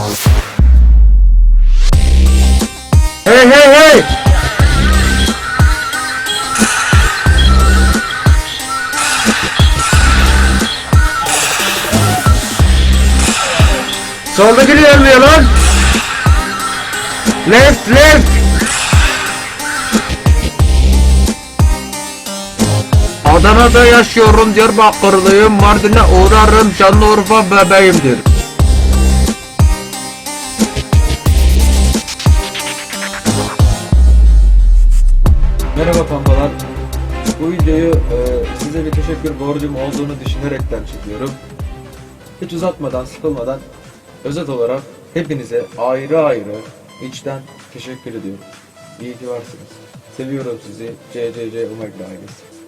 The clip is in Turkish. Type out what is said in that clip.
Hey hey hey! Soldaki ilerliyor lan. Left left. Adana'da yaşıyorum, Diyarbakırlıyım, Mardin'e uğrarım, Şanlıurfa bebeğimdir. Merhaba pampalar Bu videoyu e, size bir teşekkür borcum olduğunu düşünerekten çekiyorum. Hiç uzatmadan sıkılmadan özet olarak hepinize ayrı ayrı içten teşekkür ediyorum. İyi ki varsınız. Seviyorum sizi. CCC Omega ailesi